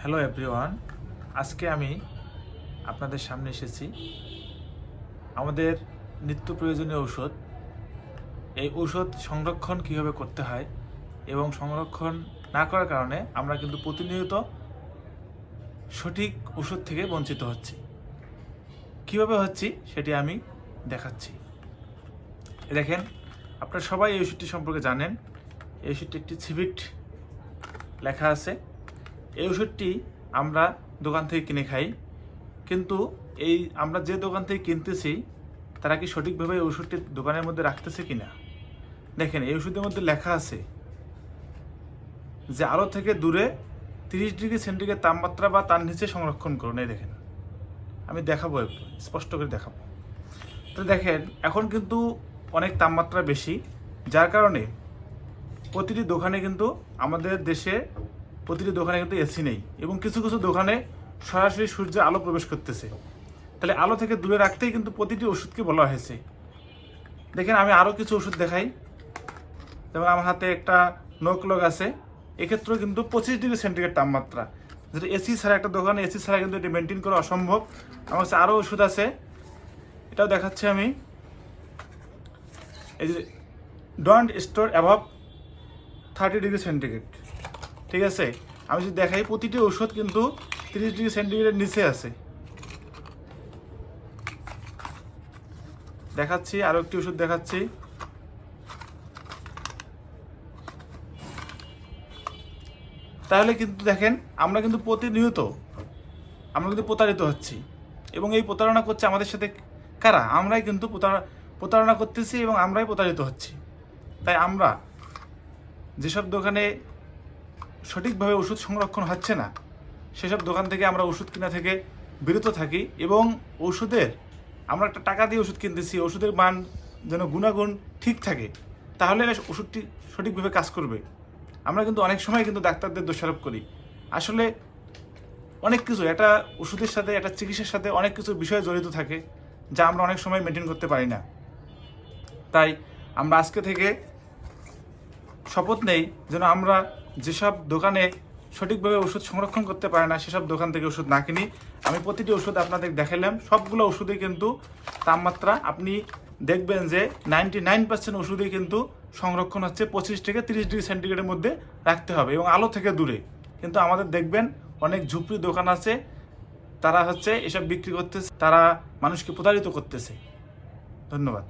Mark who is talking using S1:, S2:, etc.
S1: Hello everyone আজকে আমি আপনাদের সামনে এসেছি। আমাদের নিত্য প্রয়োজনীয় ঔষধ। এই ঔষধ সংরক্ষণ কীভাবে করতে হয় এবং সংরক্ষণ না করার কারণে আমরা কিন্তু প্রতিনিয়ত সঠিক ওষুধ থেকে বঞ্চিত হচ্ছি। কীভাবে হচ্ছি সেটি আমি দেখাচ্ছি। দেখেন, আপনারা সবাই এই ওষুধটি সম্পর্কে জানেন। এই ওষুধটি একটি সিভিট লেখা আছে। এই ওষুধটি আমরা দোকান থেকে কিনে খাই। কিন্তু এই আমরা যে দোকান থেকে কিনতেছি, তারা কি সঠিকভাবে এই ওষুধটি দোকানের মধ্যে রাখতেছে কিনা? দেখেন, এই ওষুধের মধ্যে লেখা আছে যে আলো থেকে দূরে তিরিশ ডিগ্রি সেন্টিগ্রেড তাপমাত্রা বা তার নিচে সংরক্ষণ করুন। এই দেখেন, আমি দেখাবো একটু, স্পষ্ট করে দেখাবো। তো দেখেন, এখন কিন্তু অনেক তাপমাত্রা বেশি, যার কারণে প্রতিটি দোকানে কিন্তু আমাদের দেশে প্রতিটি দোকানে কিন্তু এসি নেই এবং কিছু কিছু দোকানে সরাসরি সূর্যের আলো প্রবেশ করতেছে। তাহলে আলো থেকে দূরে রাখতেই কিন্তু প্রতিটি ওষুধকে বলা হয়েছে। দেখেন, আমি আরও কিছু ওষুধ দেখাই। যেমন আমার হাতে একটা নোকলগ আছে। এক্ষেত্রেও কিন্তু পঁচিশ ডিগ্রি সেন্টিগ্রেড তাপমাত্রা। যেটা এসি ছাড়া একটা দোকানে, এসি ছাড়া কিন্তু এটি মেনটেন করা অসম্ভব। আমার কাছে আরও ওষুধ আছে। এটাও দেখাচ্ছি আমি। এই যে don't store above thirty degree centigrade ঠিক আছে? আমি যদি দেখাই, প্রতিটি ওষুধ কিন্তু তিরিশ ডিগ্রি সেন্টিগ্রেডের নিচে আছে। দেখাচ্ছি, আরও একটি ওষুধ দেখাচ্ছি। তাহলে কিন্তু দেখেন, আমরা কিন্তু প্রতিনিয়ত, আমরা কিন্তু প্রতারিত হচ্ছি। এবং এই প্রতারণা করছে আমাদের সাথে কারা? আমরাই কিন্তু প্রতারণা করতেছি এবং আমরাই প্রতারিত হচ্ছি। তাই আমরা যেসব দোকানে সঠিকভাবে ওষুধ সংরক্ষণ হচ্ছে না। সেসব দোকান থেকে আমরা ওষুধ কেনা থেকে বিরত থাকি এবং ওষুধের, আমরা একটা টাকা দিয়ে ওষুধ কিনতেছি, ওষুধের মান যেন গুণাগুণ ঠিক থাকে, তাহলে ওষুধটি সঠিকভাবে কাজ করবে। আমরা কিন্তু অনেক সময় কিন্তু ডাক্তারদের দোষারোপ করি। আসলে অনেক কিছু, একটা ওষুধের সাথে, একটা চিকিৎসার সাথে অনেক কিছু বিষয় জড়িত থাকে, যা আমরা অনেক সময় মেনটেন করতে পারি না। তাই আমরা আজকে থেকে শপথ নেই যেন আমরা যেসব দোকানে সঠিকভাবে ওষুধ সংরক্ষণ করতে পারে না, সেসব দোকান থেকে ওষুধ না কিনি। আমি প্রতিটি ওষুধ আপনাদের দেখালাম সবগুলো ওষুধে কিন্তু তাপমাত্রা। আপনি দেখবেন যে নাইনটি নাইন পার্সেন্ট ওষুধই কিন্তু সংরক্ষণ হচ্ছে পঁচিশ থেকে তিরিশ ডিগ্রি সেন্টিগ্রেডের মধ্যে রাখতে হবে এবং আলো থেকে দূরে। কিন্তু আমাদের দেখবেন অনেক ঝুপড়ি দোকান আছে, তারা হচ্ছে এসব বিক্রি করতেছে, তারা মানুষকে প্রতারিত করতেছে। ধন্যবাদ।